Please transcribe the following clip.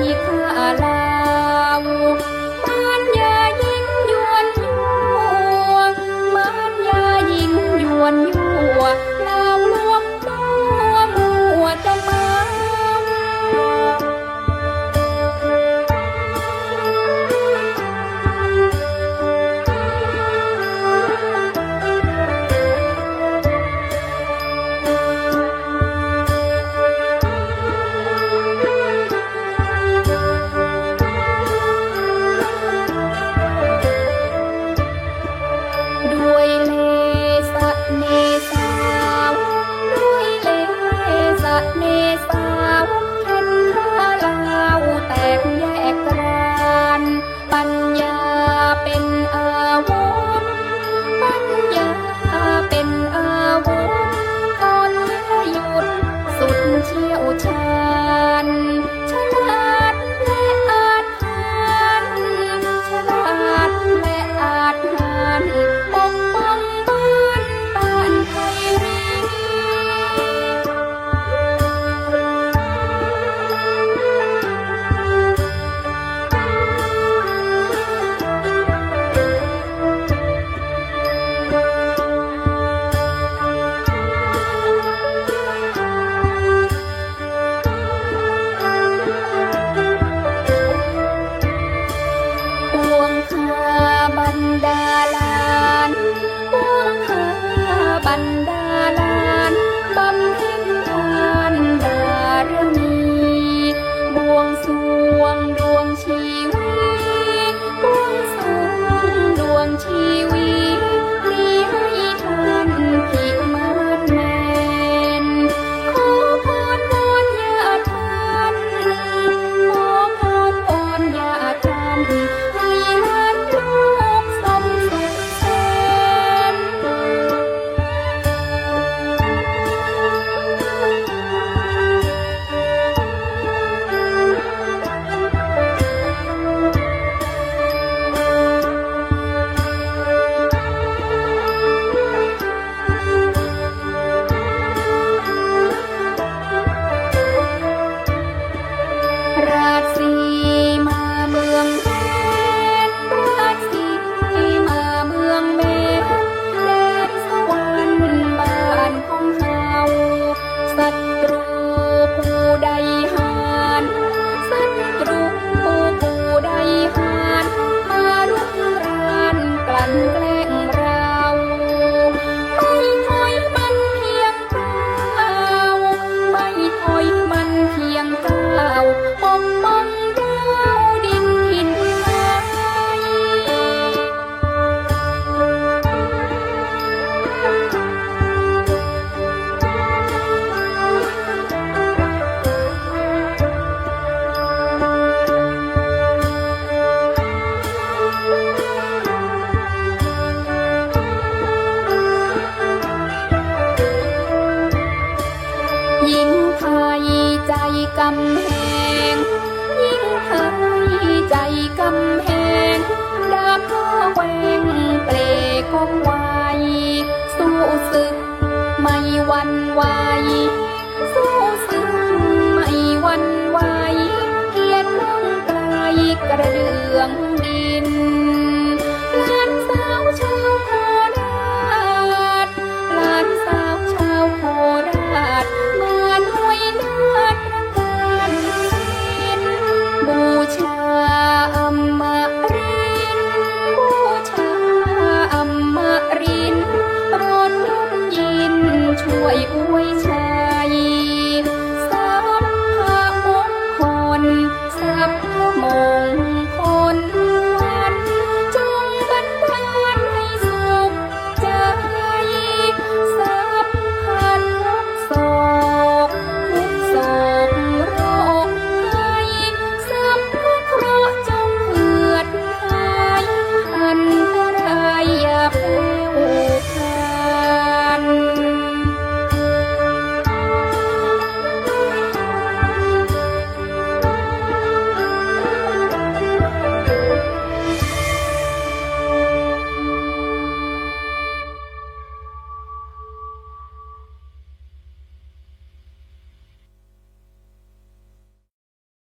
หิคาลาว หญิงไทยใจกำแหงหญิงไทยใจกำแหงดาบก็แหวงเปลก็ไวสู้ศึกไม่วันไหว